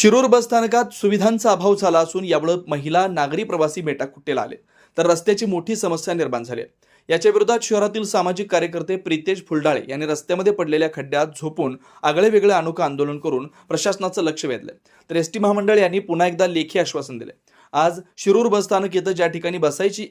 शिरूर बसस्थानकात सुविधांचा अभाव झाला असून यामुळे महिला नागरी प्रवासी मेटाकुट्टेला आले तर रस्त्याची मोठी समस्या निर्माण झाली आहे. याच्या विरोधात शहरातील सामाजिक कार्यकर्ते प्रितेश फुलडाळे यांनी रस्त्यामध्ये पडलेल्या खड्ड्यात झोपून आगळे वेगळे अनोखं आंदोलन करून प्रशासनाचं लक्ष वेधलं तर एस टी महामंडळ यांनी पुन्हा एकदा लेखी आश्वासन दिले आज शिरूर बसस्थानक येतं ज्या ठिकाणी बसायची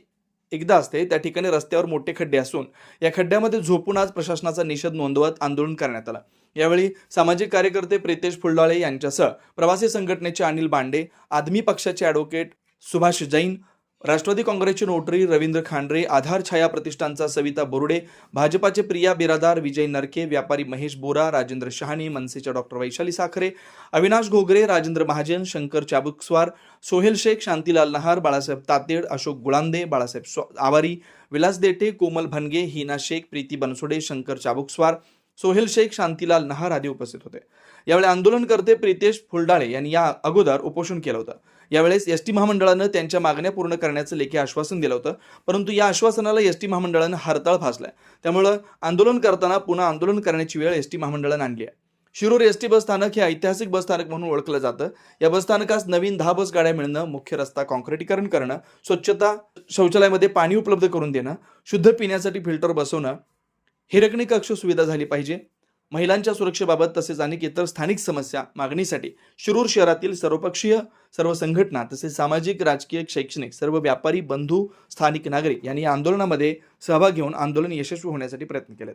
एकदा असते त्या ठिकाणी रस्त्यावर मोठे खड्डे असून या खड्ड्यामध्ये झोपून आज प्रशासनाचा निषेध नोंदवत आंदोलन करण्यात आलं. यावेळी सामाजिक कार्यकर्ते प्रितेश फुलडाळे यांच्यासह प्रवासी संघटनेचे अनिल बांडे आदमी पक्षाचे ॲडव्होकेट सुभाष जैन राष्ट्रवादी काँग्रेसचे नोटरी रवींद्र खांडरे आधार छाया प्रतिष्ठानचा सविता बोरुडे भाजपाचे प्रिया बिरादार विजय नरके व्यापारी महेश बोरा राजेंद्र शहाणे मनसेच्या डॉक्टर वैशाली साखरे अविनाश घोगरे राजेंद्र महाजन शंकर चाबुकस्वार सोहेल शेख शांतीलाल नहार बाळासाहेब तातेड अशोक गुळांदे बाळासाहेब आवारी विलास देटे कोमल भनगे हिना शेख प्रीती बनसोडे शंकर चाबुकस्वार सोहेल शेख शांतीलाल नहार आदी उपस्थित होते. यावेळी आंदोलनकर्ते प्रितेश फुलडाळे यांनी या अगोदर उपोषण केलं होतं. यावेळेस एस टी महामंडळानं त्यांच्या मागण्या पूर्ण करण्याचं लेखी आश्वासन दिलं होतं परंतु या आश्वासनाला एस टी महामंडळानं हरताळ फासलाय त्यामुळं आंदोलन करताना पुन्हा आंदोलन करण्याची वेळ एस टी महामंडळानं आणली आहे. शिरूर एस टी बस स्थानक हे ऐतिहासिक बस स्थानक म्हणून ओळखलं जातं. या बस स्थानकास नवीन दहा बस गाड्या मिळणं मुख्य रस्ता कॉन्क्रिटीकरण करणं स्वच्छता शौचालयामध्ये पाणी उपलब्ध करून देणं शुद्ध पिण्यासाठी फिल्टर बसवणं हिरकणी कक्ष सुविधा झाली पाहिजे. महिलांच्या सुरक्षेबाबत तसेच अनेक इतर स्थानिक समस्या मागणीसाठी शिरूर शहरातील सर्वपक्षीय सर्व संघटना तसेच सामाजिक राजकीय शैक्षणिक सर्व व्यापारी बंधू स्थानिक नागरिक यांनी या आंदोलनामध्ये सहभाग घेऊन आंदोलन यशस्वी होण्यासाठी प्रयत्न केले